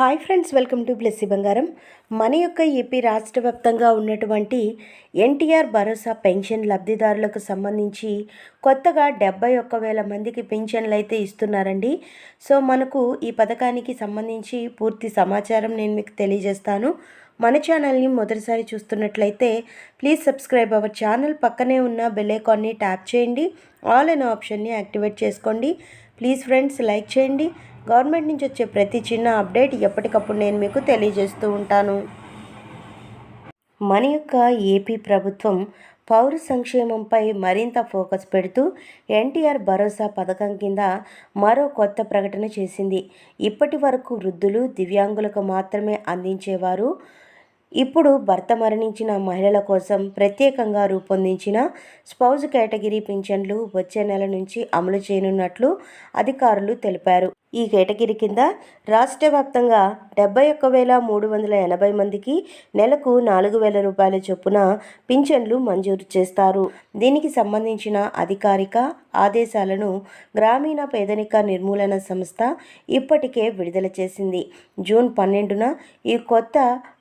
Hi friends welcome to Blessy Bangaram. మన యొక్క AP రాష్ట్ర వ్యాప్తంగా ఉన్నటువంటి ఎన్టీఆర్ భరోసా పెన్షన్ లబ్ధిదారులకు సంబంధించి కొత్తగా డెబ్బై ఒక్క వేల మందికి పెన్షన్లు అయితే ఇస్తున్నారండి. సో మనకు ఈ పథకానికి సంబంధించి పూర్తి సమాచారం నేను మీకు తెలియజేస్తాను. మన ఛానల్ని మొదటిసారి చూస్తున్నట్లయితే ప్లీజ్ సబ్స్క్రైబ్ అవర్ ఛానల్ పక్కనే ఉన్న బెలైకాన్ని ట్యాప్ చేయండి. ఆల్ అనే ఆప్షన్ని యాక్టివేట్ చేసుకోండి. ప్లీజ్ ఫ్రెండ్స్ లైక్ చేయండి. గవర్నమెంట్ నుంచి వచ్చే ప్రతి చిన్న అప్డేట్ ఎప్పటికప్పుడు నేను మీకు తెలియజేస్తూ ఉంటాను. మన యొక్క ఏపీ ప్రభుత్వం పౌర సంక్షేమంపై మరింత ఫోకస్ పెడుతూ ఎన్టీఆర్ భరోసా పథకం కింద మరో కొత్త ప్రకటన చేసింది. ఇప్పటి వరకు వృద్ధులు దివ్యాంగులకు మాత్రమే అందించేవారు ఇప్పుడు భర్త మరణించిన మహిళల కోసం ప్రత్యేకంగా రూపొందించిన స్పౌజ్ కేటగిరీ పింఛన్లు వచ్చే నెల నుంచి అమలు చేయనున్నట్లు అధికారులు తెలిపారు. ఈ కేటగిరీ కింద రాష్ట్ర వ్యాప్తంగా డెబ్బై ఒక్క వేల మూడు వందల ఎనభై మందికి నెలకు నాలుగు వేల రూపాయల చొప్పున పింఛన్లు మంజూరు చేస్తారు. దీనికి సంబంధించిన అధికారిక ఆదేశాలను గ్రామీణ పేదరిక నిర్మూలన సంస్థ ఇప్పటికే విడుదల చేసింది. జూన్ పన్నెండున ఈ కొత్త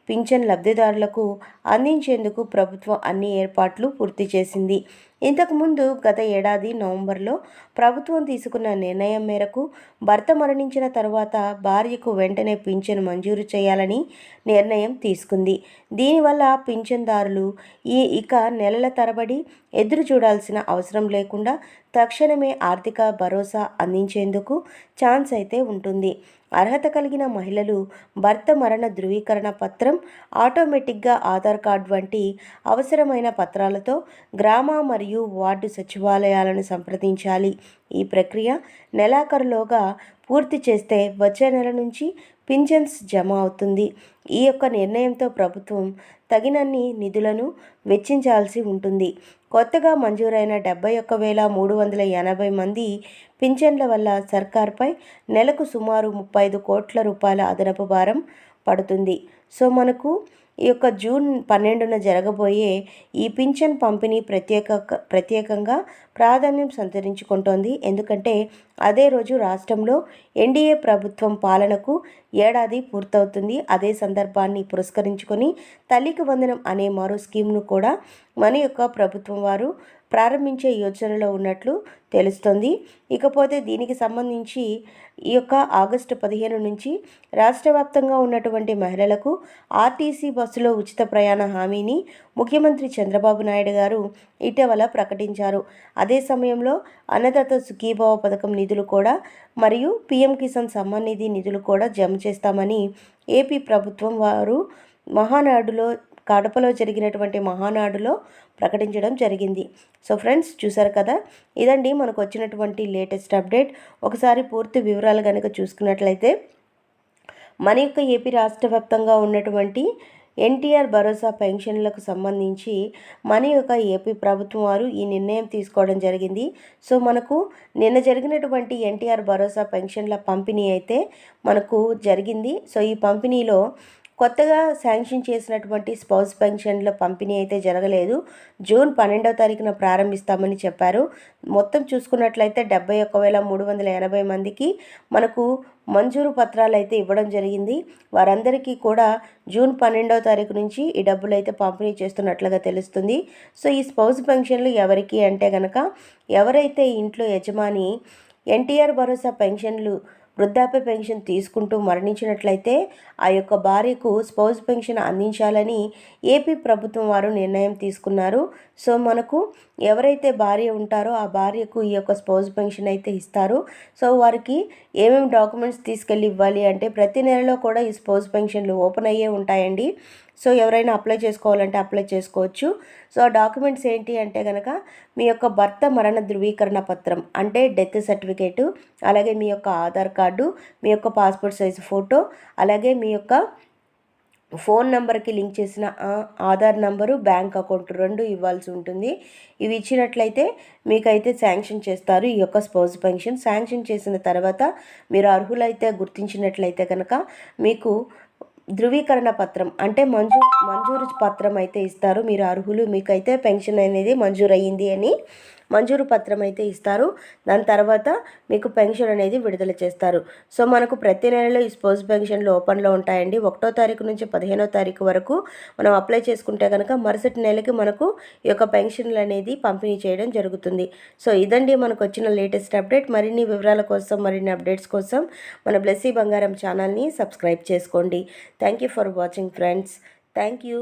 పింఛన్ లబ్ధిదారులకు అందించేందుకు ప్రభుత్వం అన్ని ఏర్పాట్లు పూర్తి చేసింది. ఇంతకుముందు గత ఏడాది నవంబర్లో ప్రభుత్వం తీసుకున్న నిర్ణయం మేరకు భర్త మరణించిన తర్వాత భార్యకు వెంటనే పింఛను మంజూరు చేయాలని నిర్ణయం తీసుకుంది. దీనివల్ల పింఛన్దారులు ఈ ఇక నెలల తరబడి ఎదురు చూడాల్సిన అవసరం లేకుండా తక్షణమే ఆర్థిక భరోసా అందించేందుకు ఛాన్స్ అయితే ఉంటుంది. అర్హత కలిగిన మహిళలు భర్త మరణ ధృవీకరణ పత్రం ఆటోమేటిక్గా ఆధార్ కార్డ్ వంటి అవసరమైన పత్రాలతో గ్రామ మరియు వార్డు సచివాలయాలను సంప్రదించాలి. ఈ ప్రక్రియ నెలాఖరులోగా పూర్తి చేస్తే వచ్చే నెల నుంచి పింఛన్స్ జమ అవుతుంది. ఈ యొక్క నిర్ణయంతో ప్రభుత్వం తగినన్ని నిధులను వెచ్చించాల్సి ఉంటుంది. కొత్తగా మంజూరైన డెబ్బై ఒక్క వేల మూడు వందల ఎనభై మంది పింఛన్ల వల్ల సర్కార్పై నెలకు సుమారు ముప్పై ఐదు కోట్ల రూపాయల అదనపు భారం పడుతుంది. సో మనకు ఈ యొక్క జూన్ పన్నెండున జరగబోయే ఈ పింఛన్ పంపిణీ ప్రత్యేక ప్రత్యేకంగా ప్రాధాన్యం సంతరించుకుంటోంది. ఎందుకంటే అదే రోజు రాష్ట్రంలో ఎన్డీఏ ప్రభుత్వం పాలనకు ఏడాది పూర్తవుతుంది. అదే సందర్భాన్ని పురస్కరించుకొని తల్లికి వందనం అనే మరో స్కీమ్ను కూడా మన యొక్క ప్రభుత్వం వారు ప్రారంభించే యోచనలో ఉన్నట్లు తెలుస్తుంది. ఇకపోతే దీనికి సంబంధించి ఈ యొక్క ఆగస్టు పదిహేను నుంచి రాష్ట్ర వ్యాప్తంగా ఉన్నటువంటి మహిళలకు ఆర్టీసీ బస్సులో ఉచిత ప్రయాణ హామీని ముఖ్యమంత్రి చంద్రబాబు నాయుడు గారు ఇటీవల ప్రకటించారు. అదే సమయంలో అన్నదాత సుఖీభావ పథకం నిధులు కూడా మరియు పీఎం కిసాన్ సమ్మాన్ నిధి నిధులు కూడా జమ చేస్తామని ఏపీ ప్రభుత్వం వారు మహానాడులో కడపలో జరిగినటువంటి మహానాడులో ప్రకటించడం జరిగింది. సో ఫ్రెండ్స్ చూసారు కదా? ఇదండి మనకు వచ్చినటువంటి లేటెస్ట్ అప్డేట్. ఒకసారి పూర్తి వివరాలు కనుక చూసుకున్నట్లయితే మన యొక్క ఏపీ రాష్ట్ర వ్యాప్తంగా ఉన్నటువంటి ఎన్టీఆర్ భరోసా పెన్షన్లకు సంబంధించి మన యొక్క ఏపీ ప్రభుత్వం వారు ఈ నిర్ణయం తీసుకోవడం జరిగింది. సో మనకు నిన్న జరిగినటువంటి ఎన్టీఆర్ భరోసా పెన్షన్ల పంపిణీ అయితే మనకు జరిగింది. సో ఈ పంపిణీలో కొత్తగా శాంక్షన్ చేసినటువంటి స్పౌస్ పెన్షన్ల పంపిణీ అయితే జరగలేదు. జూన్ పన్నెండవ తారీఖున ప్రారంభిస్తామని చెప్పారు. మొత్తం చూసుకున్నట్లయితే డెబ్బై ఒక్క వేల మూడు వందల ఎనభై మందికి మనకు మంజూరు పత్రాలు అయితే ఇవ్వడం జరిగింది. వారందరికీ కూడా జూన్ పన్నెండవ తారీఖు నుంచి ఈ డబ్బులు అయితే పంపిణీ చేస్తున్నట్లుగా తెలుస్తుంది. సో ఈ స్పౌజ్ పెన్షన్లు ఎవరికి అంటే కనుక ఎవరైతే ఇంట్లో యజమాని ఎన్టీఆర్ భరోసా పెన్షన్లు వృద్ధాప్య పెన్షన్ తీసుకుంటూ మరణించినట్లయితే ఆ యొక్క భార్యకు స్పౌజ్ పెన్షన్ అందించాలని ఏపీ ప్రభుత్వం వారు నిర్ణయం తీసుకున్నారు. సో మనకు ఎవరైతే భార్య ఉంటారో ఆ భార్యకు ఈ యొక్క స్పౌజ్ పెన్షన్ అయితే ఇస్తారు. సో వారికి ఏమేమి డాక్యుమెంట్స్ తీసుకెళ్ళి ఇవ్వాలి అంటే ప్రతి నెలలో కూడా ఈ స్పౌజ్ పెన్షన్లు ఓపెన్ అయ్యే ఉంటాయండి. సో ఎవరైనా అప్లై చేసుకోవాలంటే అప్లై చేసుకోవచ్చు. సో ఆ డాక్యుమెంట్స్ ఏంటి అంటే కనుక మీ యొక్క భర్త మరణ ధృవీకరణ పత్రం అంటే డెత్ సర్టిఫికేటు అలాగే మీ యొక్క ఆధార్ కార్డు మీ యొక్క పాస్పోర్ట్ సైజు ఫోటో అలాగే మీ యొక్క ఫోన్ నెంబర్కి లింక్ చేసిన ఆధార్ నంబరు బ్యాంక్ అకౌంట్ రెండు ఇవ్వాల్సి ఉంటుంది. ఇవి ఇచ్చినట్లయితే మీకైతే శాంక్షన్ చేస్తారు ఈ యొక్క స్పౌజ్ పెన్షన్. శాంక్షన్ చేసిన తర్వాత మీరు అర్హులైతే గుర్తించినట్లయితే కనుక మీకు ధృవీకరణ పత్రం అంటే మంజూ మంజూరు పత్రం అయితే ఇస్తారు. మీరు అర్హులు మీకైతే పెన్షన్ అనేది మంజూరు అయ్యింది అని మంజూరు పత్రం అయితే ఇస్తారు. దాని తర్వాత మీకు పెన్షన్ అనేది విడుదల చేస్తారు. సో మనకు ప్రతి నెలలో ఈ స్పోర్ట్స్ పెన్షన్లు ఓపెన్లో ఉంటాయండి. ఒకటో తారీఖు నుంచి పదిహేనో తారీఖు వరకు మనం అప్లై చేసుకుంటే కనుక మరుసటి నెలకి మనకు ఈ యొక్క పెన్షన్లు అనేది పంపిణీ చేయడం జరుగుతుంది. సో ఇదండి మనకు వచ్చిన లేటెస్ట్ అప్డేట్. మరిన్ని వివరాల కోసం మరిన్ని అప్డేట్స్ కోసం మన బ్లెస్సీ బంగారం ఛానల్ని సబ్స్క్రైబ్ చేసుకోండి. Thank you for watching friends. Thank you.